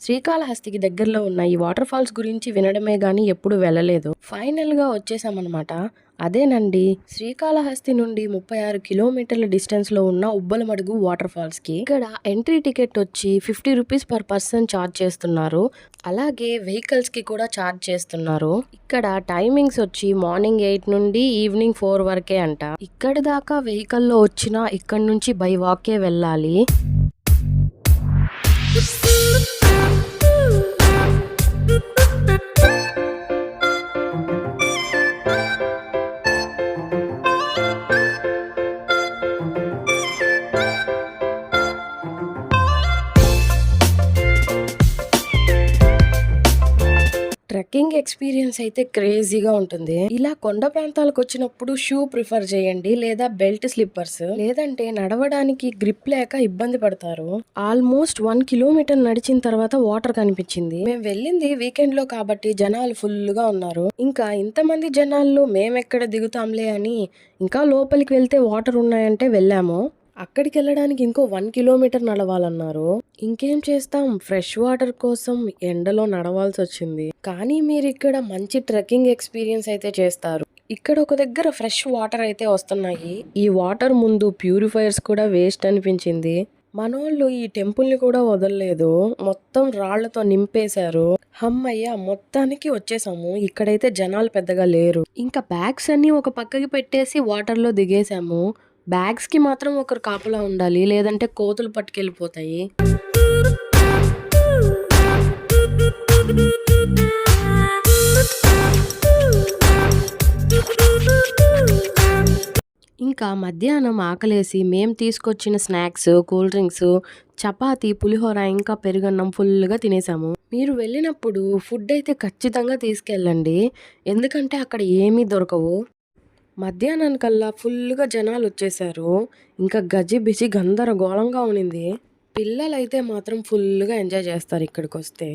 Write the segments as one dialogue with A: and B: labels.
A: శ్రీకాళహస్తికి దగ్గరలో ఉన్న ఈ వాటర్ ఫాల్స్ గురించి వినడమే గానీ ఎప్పుడు వెళ్ళలేదు. ఫైనల్గా వచ్చేసామన్నమాట. అదేనండి శ్రీకాళహస్తి నుండి ముప్పై ఆరు కిలోమీటర్ల డిస్టెన్స్లో ఉన్న ఉబ్బలమడుగు వాటర్ ఫాల్స్కి ఇక్కడ ఎంట్రీ టికెట్ వచ్చి fifty rupees per person charge చేస్తున్నారు. అలాగే వెహికల్స్కి కూడా ఛార్జ్ చేస్తున్నారు. ఇక్కడ టైమింగ్స్ వచ్చి మార్నింగ్ ఎయిట్ నుండి ఈవినింగ్ ఫోర్ వరకే అంట. ఇక్కడి దాకా వెహికల్లో వచ్చినా ఇక్కడ నుంచి బై వాకే వెళ్ళాలి. ట్రెక్కింగ్ ఎక్స్పీరియన్స్ అయితే క్రేజీగా ఉంటుంది. ఇలా కొండ ప్రాంతాలకు వచ్చినప్పుడు షూ ప్రిఫర్ చేయండి లేదా బెల్ట్ స్లిప్పర్స్. లేదంటే నడవడానికి గ్రిప్ లేక ఇబ్బంది పడతారు. ఆల్మోస్ట్ వన్ కిలోమీటర్ నడిచిన తర్వాత వాటర్ కనిపించింది. మేము వెళ్ళింది వీకెండ్లో కాబట్టి జనాలు ఫుల్గా ఉన్నారు. ఇంకా ఇంతమంది జనాల్లో మేమెక్కడ దిగుతాంలే అని ఇంకా లోపలికి వెళ్తే వాటర్ ఉన్నాయంటే వెళ్ళాము. అక్కడికి వెళ్ళడానికి ఇంకో వన్ కిలోమీటర్ నడవాలన్నారు. ఇంకేం చేస్తాం? ఫ్రెష్ వాటర్ కోసం ఎండలో నడవాల్సి వచ్చింది కానీ మీరు ఇక్కడ మంచి ట్రెక్కింగ్ ఎక్స్పీరియన్స్ అయితే చేస్తారు. ఇక్కడ ఒక దగ్గర ఫ్రెష్ వాటర్ అయితే వస్తున్నాయి. ఈ వాటర్ ముందు ప్యూరిఫైయర్స్ కూడా వేస్ట్ అనిపించింది. మనోళ్ళు ఈ టెంపుల్ని కూడా వదలలేదు. మొత్తం రాళ్ళతో నింపేశారు. హమ్మయ్య మొత్తానికి వచ్చేసాము. ఇక్కడైతే జనాలు పెద్దగా లేరు. ఇంకా బ్యాగ్స్ అన్ని ఒక పక్కకి పెట్టేసి వాటర్లో దిగేసాము బ్యాగ్స్కి మాత్రం ఒకరు కాపలా ఉండాలి లేదంటే కోతులు పట్టుకెళ్ళిపోతాయి. ఇంకా మధ్యాహ్నం ఆకలేసి మేము తీసుకొచ్చిన స్నాక్స్ కూల్ డ్రింక్స్ చపాతి పులిహోర ఇంకా పెరుగన్నం ఫుల్గా తినేసాము. మీరు వెళ్ళినప్పుడు ఫుడ్ అయితే ఖచ్చితంగా తీసుకెళ్ళండి. ఎందుకంటే అక్కడ ఏమీ దొరకవు. మధ్యాహ్నానికల్లా ఫుల్గా జనాలు వచ్చేసారు ఇంకా గజి బిజి గందరగోళంగా ఉనింది పిల్లలైతే మాత్రం ఫుల్గా ఎంజాయ్ చేస్తారు ఇక్కడికి వస్తే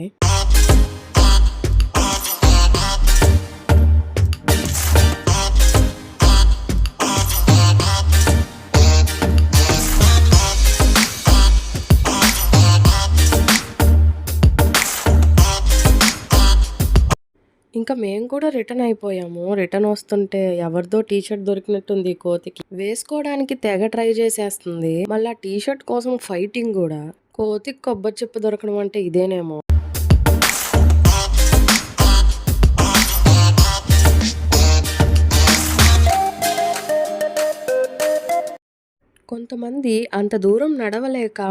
A: ఇంకా మేము కూడా రిటర్న్ అయిపోయాము. రిటర్న్ వస్తుంటే ఎవరిదో టీ షర్ట్ దొరికినట్టుంది కోతికి. వేసుకోవడానికి తెగ ట్రై చేసేస్తుంది. మళ్ళీ టీ షర్ట్ కోసం ఫైటింగ్ కూడా. కోతికి కొబ్బరి చెప్పు దొరకడం అంటే ఇదేనేమో. కొంతమంది అంత దూరం నడవలేక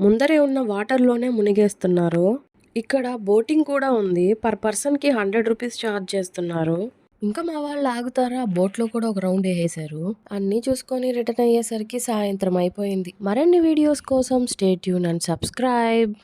A: ముందరే ఉన్న వాటర్లోనే మునిగేస్తున్నారు. ఇక్కడ బోటింగ్ కూడా ఉంది. పర్ పర్సన్కి హండ్రెడ్ రూపీస్ ఛార్జ్ చేస్తున్నారు. ఇంకా మా వాళ్ళు ఆగుతారా? బోట్లో కూడా ఒక రౌండ్ వేసేశారు. అన్ని చూసుకొని రిటర్న్ అయ్యేసరికి సాయంత్రం అయిపోయింది. మరిన్ని వీడియోస్ కోసం స్టేట్ యూన్ అండ్ సబ్స్క్రైబ్.